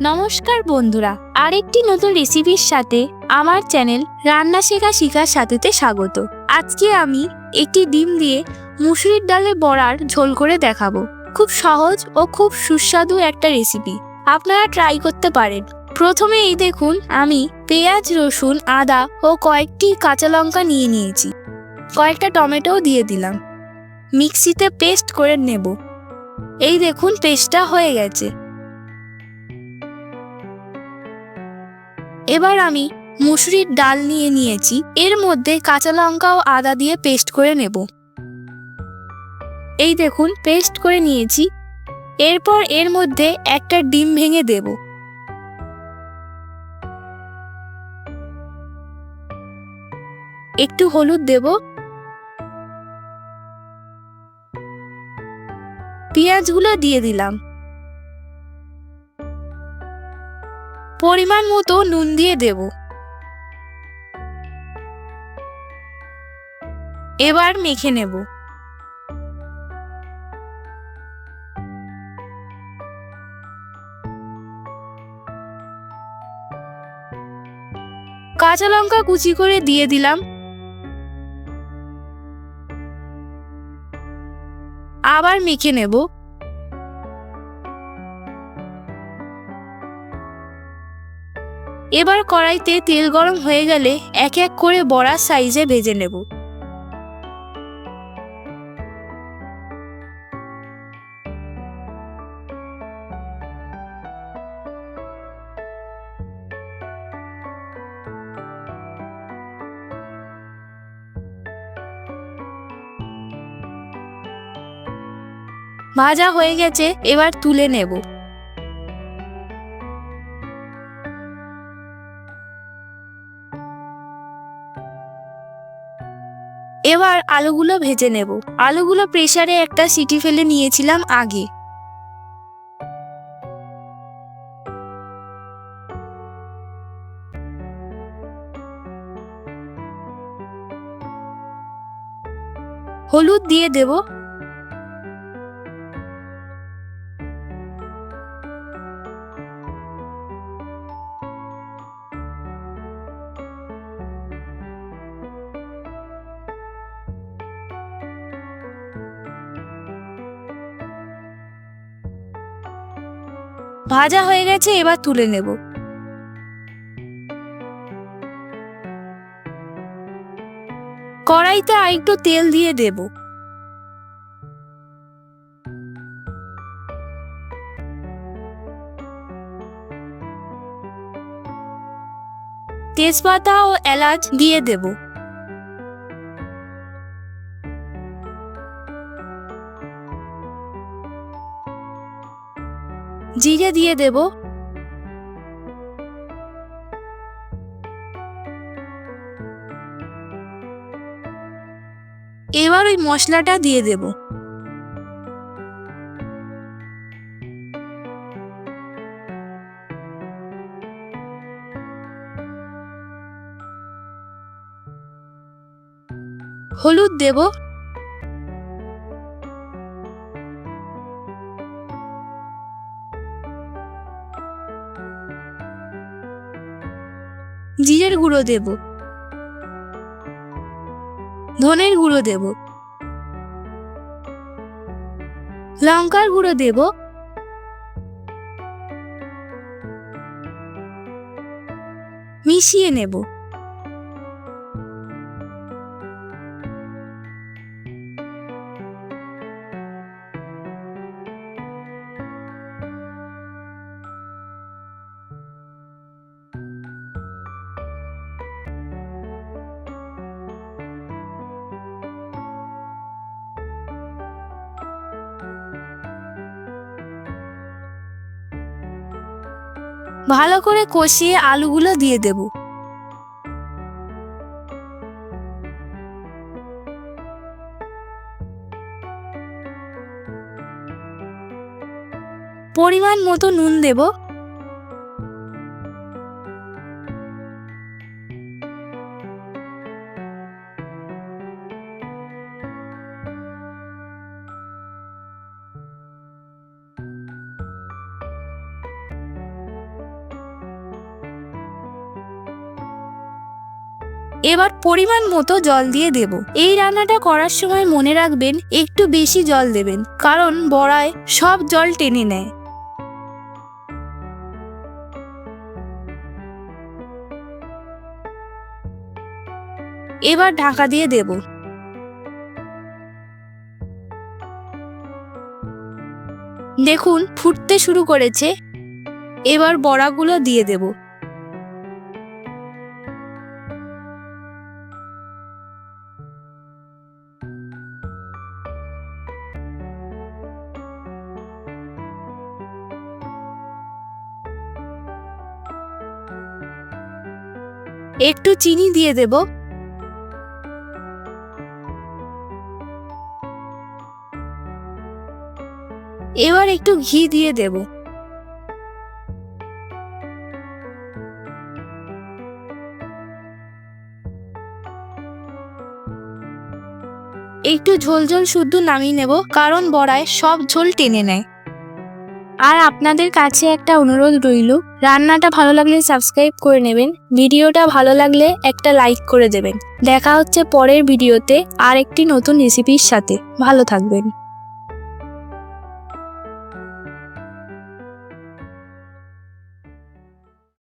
নমস্কার বন্ধুরা, আরেকটি নতুন রেসিপির সাথে আমার চ্যানেল রান্না শেখা শিখার সাথেতে স্বাগত। আজকে আমি একটি ডিম দিয়ে মুসুরির ডালে বড়ার ঝোল করে দেখাবো। খুব সহজ ও খুব সুস্বাদু একটা রেসিপি আপনারা ট্রাই করতে পারেন। প্রথমে এই দেখুন, আমি পেঁয়াজ, রসুন, আদা ও কয়েকটি কাঁচা লঙ্কা নিয়ে নিয়েছি। কয়েকটা টমেটোও দিয়ে দিলাম। মিক্সিতে পেস্ট করে নেব। এই দেখুন পেস্টটা হয়ে গেছে। এবার আমি মুসুরির ডাল নিয়ে নিয়েছি। এর মধ্যে কাঁচা লঙ্কা ও আদা দিয়ে পেস্ট করে নেব। এই দেখুন, পেস্ট করে নিয়েছি। এরপর এর মধ্যে একটা ডিম ভেঙে দেব। একটু হলুদ দেব। পেঁয়াজগুলো দিয়ে দিলাম। পরিমাণ মতো নুন দিয়ে দেব। এবার মেখে নেব। কাঁচা লঙ্কা কুচি করে দিয়ে দিলাম। আবার মেখে নেব। এবার কড়াইতে তেল গরম হয়ে গেলে এক এক করে বড়ার সাইজে ভেজে নেব। ভাজা হয়ে গেছে, এবার তুলে নেব। এবার আলুগুলো ভেজে নেব। আলুগুলো প্রেসারে একটা সিটি ফেলে নিয়েছিলাম আগে। হলুদ দিয়ে দেব। ভাজা হয়ে গেছে, এবার তুলে নেব। কড়াইতে আরেকটু তেল দিয়ে দেব। তেজপাতা ও এলাচ দিয়ে দেব। জিরে দিয়ে দেব। এবার ওই মশলাটা দিয়ে দেব। হলুদ দেব। জিরের গুঁড়ো দেব। ধনের গুঁড়ো দেব। লঙ্কার গুঁড়ো দেব। মিশিয়ে নেব। ভালো করে কষিয়ে আলুগুলো দিয়ে দেব। পরিমাণ মতো নুন দেব। এবার পরিমাণ মতো জল দিয়ে দেব। এই রান্নাটা করার সময় মনে রাখবেন, একটু বেশি জল দেবেন, কারণ বড়ায় সব জল টেনে নেয়। এবার ঢাকা দিয়ে দেব। দেখুন, ফুটতে শুরু করেছে। এবার বড়াগুলো দিয়ে দেব। একটু চিনি দিয়ে দেব। এবার একটু ঘি দিয়ে দেব। একটু ঝোল ঝোল শুদ্ধ নামিয়ে নেব, কারণ বড়ায় সব ঝোল টেনে নেয়। আর আপনাদের কাছে একটা অনুরোধ রইল, রান্নাটা ভালো লাগলে সাবস্ক্রাইব করে নেবেন, ভিডিওটা ভালো লাগলে একটা লাইক করে দেবেন। দেখা হচ্ছে পরের ভিডিওতে আর একটি নতুন রেসিপির সাথে। ভালো থাকবেন।